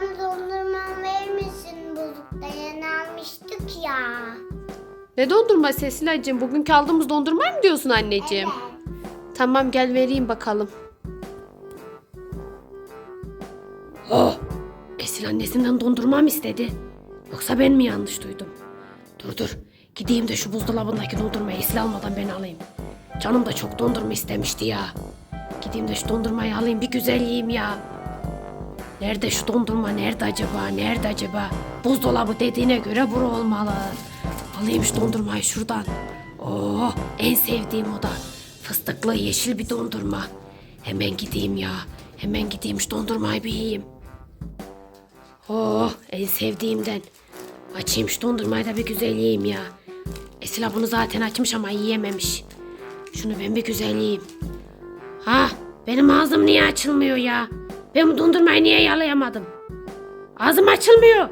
bana dondurma buzlukta yeni almıştık ya. Ne dondurması Esilacığım? Bugünkü aldığımız dondurma mı diyorsun anneciğim? Evet. Tamam gel vereyim bakalım. Oh! Esil annesinden dondurma mı istedi? Yoksa ben mi yanlış duydum? Dur dur. Gideyim de şu buzdolabındaki dondurmayı Esil almadan ben alayım. Canım da çok dondurma istemişti ya. Gideyim de şu dondurmayı alayım bir güzel yiyeyim ya. Nerede şu dondurma? Nerede acaba? Nerede acaba? Buzdolabı dediğine göre bura olmalı. Alayım şu dondurmayı şuradan. Oo, en sevdiğim o da. Fıstıklı yeşil bir dondurma. Hemen gideyim ya. Hemen gideyim şu dondurmayı bir yiyeyim. Oh, en sevdiğimden. Açayım şu dondurmayı da bir güzel yiyeyim ya. Esila bunu zaten açmış ama yiyememiş. Şunu ben bir güzel yiyeyim. Ha, benim ağzım niye açılmıyor ya? Ben bu dondurmayı niye yalayamadım? Ağzım açılmıyor.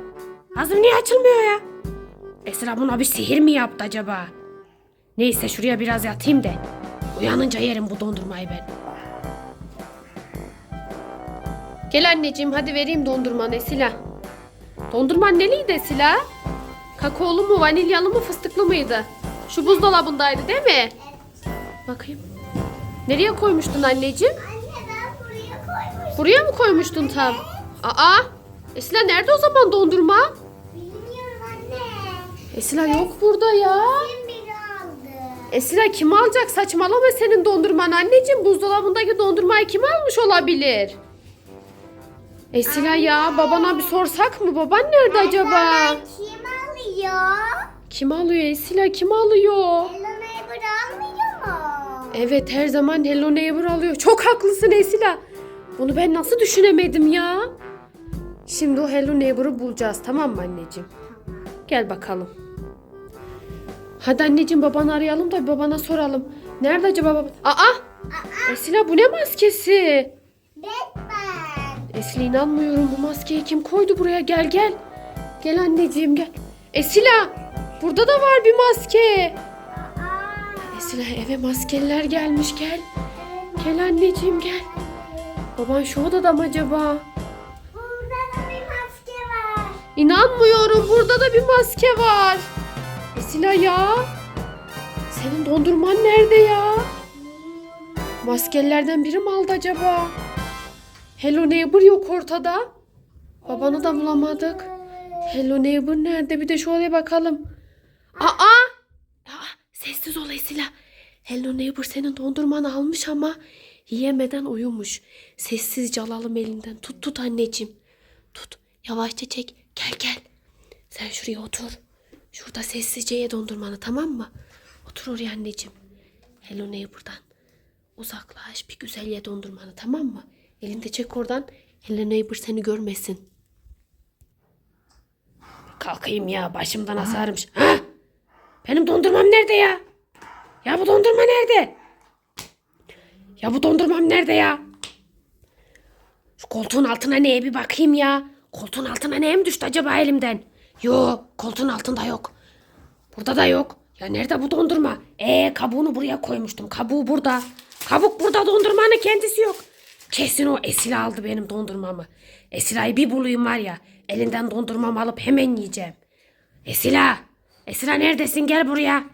Ağzım niye açılmıyor ya? Esra buna bir sihir mi yaptı acaba? Neyse şuraya biraz yatayım da. Uyanınca yerim bu dondurmayı ben. Gel anneciğim hadi vereyim dondurmanı Esila. Dondurman neliydi Esila? Kakaolu mu, vanilyalı mı, fıstıklı mıydı? Şu buzdolabındaydı değil mi? Bakayım. Nereye koymuştun anneciğim? Anne ben buraya koymuştum. Buraya mı koymuştun tam? Aa! Esila nerede o zaman dondurma? Bilmiyorum anne. Esila yok burada ya. Kim biri aldı? Esila kim alacak? Saçmalama senin dondurman anneciğim. Buzdolabındaki dondurmayı kim almış olabilir? Esila ya babana bir sorsak mı? Baban nerede acaba? Baba kim alıyor? Kim alıyor Esila? Kim alıyor? Hello Neighbor almıyor mu? Evet her zaman Hello Neighbor alıyor. Çok haklısın Esila. Bunu ben nasıl düşünemedim ya? Şimdi o Hello Neighbor'ı bulacağız tamam mı anneciğim? Gel bakalım. Hadi anneciğim babanı arayalım da babana soralım. Nerede acaba baba? Aa! Esila bu ne maskesi? Batman. Esila inanmıyorum bu maskeyi kim koydu buraya gel gel. Gel anneciğim gel. Esila burada da var bir maske. Aa, Esila eve maskeliler gelmiş gel. Gel anneciğim gel. Baban şu odada mı acaba? burada da bir maske var. İnanmıyorum burada da bir maske var. Esila ya. Senin dondurman nerede ya? Maskelilerden biri mi aldı acaba? Hello Neighbor yok ortada. Babanı da bulamadık. Hello Neighbor nerede? Bir de şu odaya bakalım. Aa! Aa! Sessiz ol Esila. Hello Neighbor senin dondurmanı almış ama yiyemeden uyumuş. Sessizce alalım elinden. Tut tut anneciğim. Tut. Yavaşça çek. Gel gel. Sen şuraya otur. Şurada sessizce ye dondurmanı tamam mı? Otur oraya anneciğim. Hello Neighbor'dan. Uzaklaş bir güzel ye dondurmanı tamam mı? Elinde çek oradan. Hello Neighbor seni görmesin. Kalkayım ya başımdan asarmış. Ha? Benim dondurmam nerede ya? Ya bu dondurma nerede? Ya bu dondurmam nerede ya? Şu koltuğun altına neye bir bakayım ya. Koltuğun altına neye mi düştü acaba elimden? Yo koltuğun altında yok. Burada da yok. Ya nerede bu dondurma? Ee kabuğunu buraya koymuştum. Kabuğu burada. Kabuk burada dondurmanın kendisi yok. Kesin o Esila aldı benim dondurmamı. Esila'yı bir bulayım var ya. Elinden dondurmamı alıp hemen yiyeceğim. Esila. Esila neredesin? Gel buraya.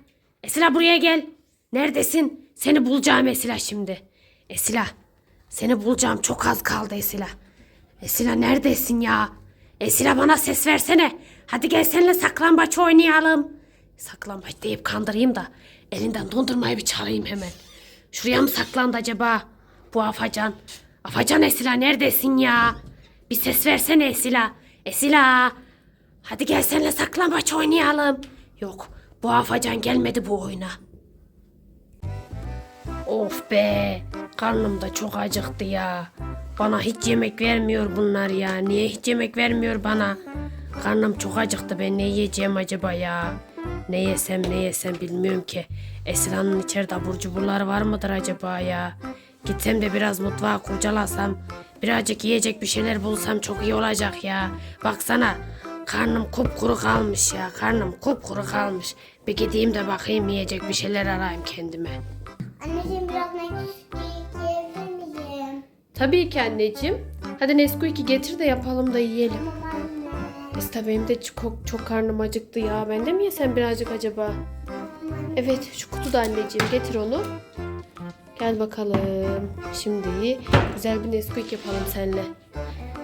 Esila buraya gel. Neredesin? Seni bulacağım Esila şimdi. Esila. Seni bulacağım. Çok az kaldı Esila. Esila neredesin ya? Esila bana ses versene. Hadi gel seninle saklambaç oynayalım. Saklambaç deyip kandırayım da elinden dondurmayı bir çalayım hemen. Şuraya mı saklandı acaba? Bu Afacan. Afacan Esila neredesin ya? Bir ses versene Esila. Esila. Hadi gel seninle saklambaç oynayalım. Yok bu Afacan gelmedi bu oyuna. Of be. Karnım da çok acıktı ya. Bana hiç yemek vermiyor bunlar ya. Niye hiç yemek vermiyor bana? Karnım çok acıktı. Ben ne yiyeceğim acaba ya? Ne yesem ne yesem bilmiyorum ki. Esra'nın içeride abur cuburları var mıdır acaba ya? Gitsem de biraz mutfağa kurcalasam. Birazcık yiyecek bir şeyler bulsam çok iyi olacak ya. Baksana karnım kupkuru kalmış ya. Karnım kupkuru kalmış. Bir gideyim de bakayım yiyecek bir şeyler arayayım kendime. Anneciğim biraz mekik yiyebilir miyim? Tabii ki anneciğim. Hadi Nesquik'i getir de yapalım da yiyelim. Tamam anne. Esra benim de çok, çok karnım acıktı ya. Ben de mi yesem birazcık acaba? Evet şu kutuda anneciğim getir onu. Gel bakalım. Şimdi güzel bir Nesquik yapalım seninle.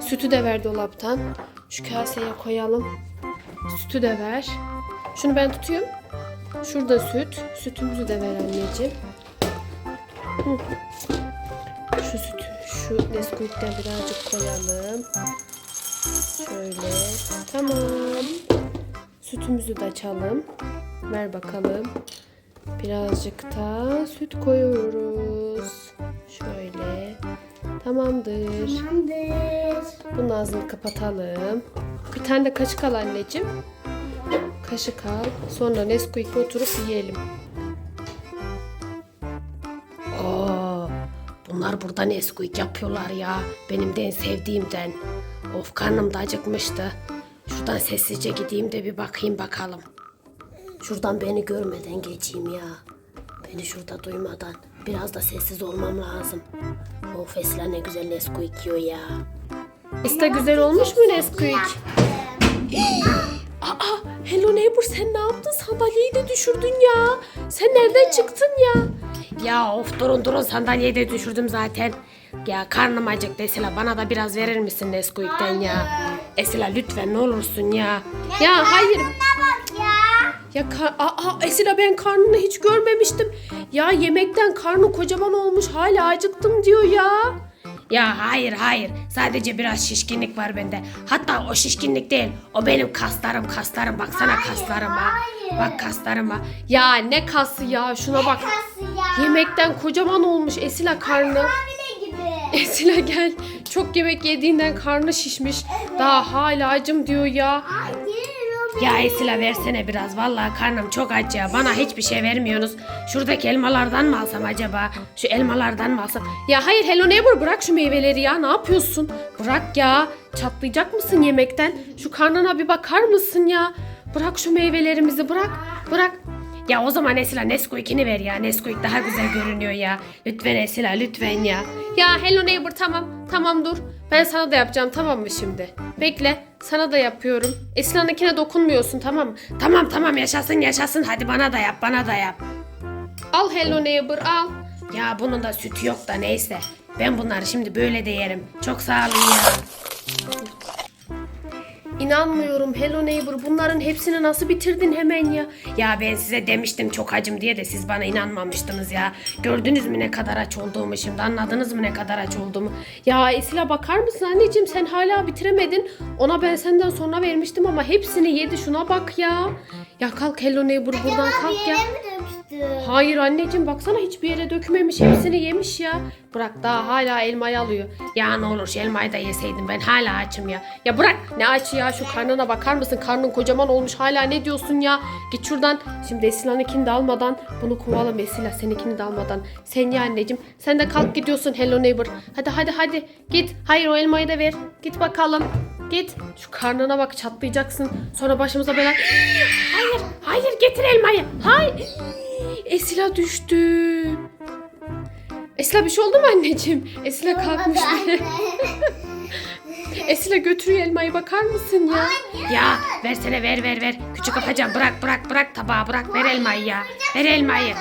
Sütü de ver dolaptan. Şu kaseye koyalım. Sütü de ver. Şunu ben tutuyorum. Şurada süt. Sütümüzü de ver anneciğim. Şu sütü, şu Nesquik'ten birazcık koyalım. Şöyle. Tamam. Sütümüzü de açalım. Ver bakalım. Birazcık da süt koyuyoruz. Şöyle. Tamamdır. Tamamdır. Bunun ağzını kapatalım. Bir tane de kaşık al anneciğim. Kaşık al. Sonra Nesquik'le oturup yiyelim. Bunlar burada Nesquik yapıyorlar ya. Benim de en sevdiğimden. Of karnım da acıkmıştı. Şuradan sessizce gideyim de bir bakayım bakalım. Şuradan beni görmeden geçeyim ya. Beni şurada duymadan. Biraz da sessiz olmam lazım. Of Esra ne güzel Nesquik yiyor ya. Esta güzel olmuş mu Nesquik? Aa, Hello Neighbor sen ne yaptın? Sandalyeyi de düşürdün ya. Sen nereden çıktın ya? Ya of durun durun sandalyeyi de düşürdüm zaten. Ya karnım acıktı Esila bana da biraz verir misin Nesquik'ten ya? Esila lütfen ne olursun ya. Ya hayır. Ne bak ya. Ya kar- aa, Esila ben karnını hiç görmemiştim. Ya yemekten karnı kocaman olmuş hala acıktım diyor ya. Ya hayır hayır sadece biraz şişkinlik var bende. Hatta o şişkinlik değil o benim kaslarım kaslarım baksana kaslarıma. hayır. Bak kaslarıma. Ya ne kası ya şuna bak. Kası ya. Yemekten kocaman olmuş Esila karnı. Gibi. Esila gel. Çok yemek yediğinden karnı şişmiş. Daha hala acım diyor ya. Hayır Ya Esila versene biraz. Vallahi karnım çok aç ya. Bana hiçbir şey vermiyorsunuz. Şuradaki elmalardan mı alsam acaba? Şu elmalardan mı alsam? Ya hayır Hello Neighbor bırak şu meyveleri ya. Ne yapıyorsun? Bırak ya. Çatlayacak mısın yemekten? Şu karnına bir bakar mısın ya? Bırak şu meyvelerimizi bırak. Bırak. Ya o zaman Esila Nesquik'ini ver ya. Nesquik daha güzel görünüyor ya. Lütfen Esila lütfen ya. Ya Hello Neighbor tamam. Tamam dur. Ben sana da yapacağım tamam mı şimdi? Bekle. Sana da yapıyorum. Esila'nınkine dokunmuyorsun tamam mı? Tamam tamam yaşasın yaşasın. Hadi bana da yap bana da yap. Al Hello Neighbor al. Ya bunun da sütü yok da neyse. Ben bunları şimdi böyle de yerim. Çok sağ olun ya. İnanmıyorum Hello Neighbor bunların hepsini nasıl bitirdin hemen ya? Ya ben size demiştim çok acım diye de siz bana inanmamıştınız ya. Gördünüz mü ne kadar aç olduğumu şimdi anladınız mı ne kadar aç olduğumu? Ya Esila bakar mısın anneciğim sen hala bitiremedin. Ona ben senden sonra vermiştim ama hepsini yedi şuna bak ya. Ya kalk Hello Neighbor buradan kalk bir ya. yere mi döktü? Hayır anneciğim baksana hiçbir yere dökmemiş hepsini yemiş ya. Bırak daha hala elmayı alıyor. Ya ne olur elmayı da yeseydim ben hala açım ya. Ya bırak ne aç ya şu karnına bakar mısın? Karnın kocaman olmuş hala ne diyorsun ya? Git şuradan. Şimdi Esila'nınkini de almadan bunu kovalım Esila seninkini de almadan. Sen ya anneciğim sen de kalk gidiyorsun Hello Neighbor. Hadi hadi hadi git. Hayır o elmayı da ver. Git bakalım. Git. Şu karnına bak çatlayacaksın. Sonra başımıza bela. Hayır, hayır getir elmayı. Hayır. Esila düştü. Esila bir şey oldu mu anneciğim? Esila kalkmış. Anne. Esila götürüyor elmayı bakar mısın ya? Ya versene ver ver ver. Küçük afacan bırak bırak bırak tabağı bırak ver elmayı ya. Ver elmayı.